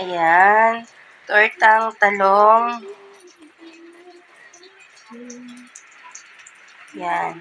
Ayan. Tortang talong. Yan.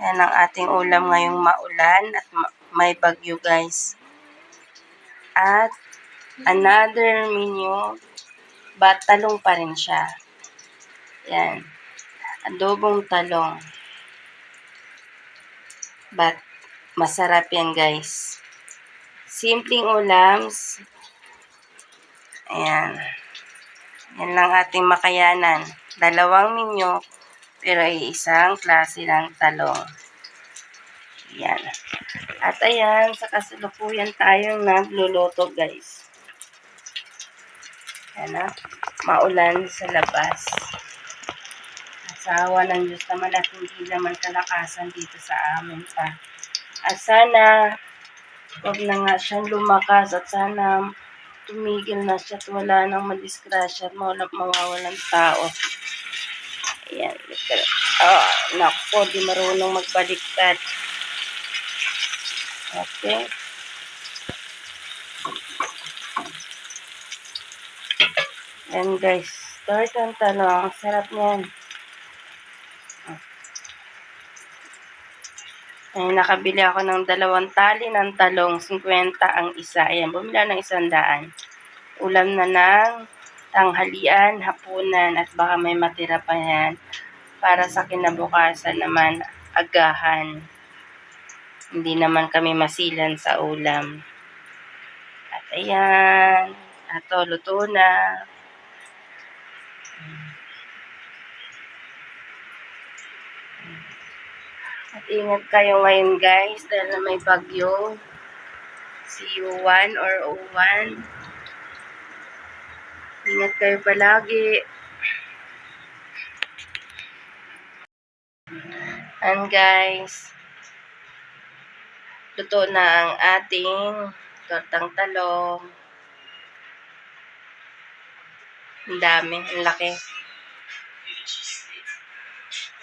Yan ang ating ulam ngayong maulan at ma- may bagyo guys. At another menu, but talong pa rin siya. Yan. Adobong talong. But masarap yan guys. Simpleng ulams. Ayan. Yan lang ating makayanan. Dalawang menu, pero isang klase ng talong. Yan. At ayan, sa kasalukuyan tayong nagluluto guys. Yan na. Maulan sa labas. Asawa ng Diyos naman at hindi naman kalakasan dito sa amin pa. At sana, huwag na nga siyang lumakas at sana tumigil na siya at wala nang madisgrasya at mawala, mawawalan tao. Ayan. Oh, nako, di marunong magbaliktad. Okay. Yan guys, start ang talong. Ang sarap niyan. Ay, nakabili ako ng dalawang tali ng talong, 50 ang isa. Ayan, bumila ng isang daan. Ulam na ng tanghalian, hapunan, at baka may matira pa yan. Para sa kinabukasan naman, agahan. Hindi naman kami masilan sa ulam. At ayan, ato, luto na. At ingat kayo ngayon guys dahil na may bagyo. CU1 or O1. Ingat kayo palagi. And guys, luto na ang ating tortang talong. Ang dami, ang laki.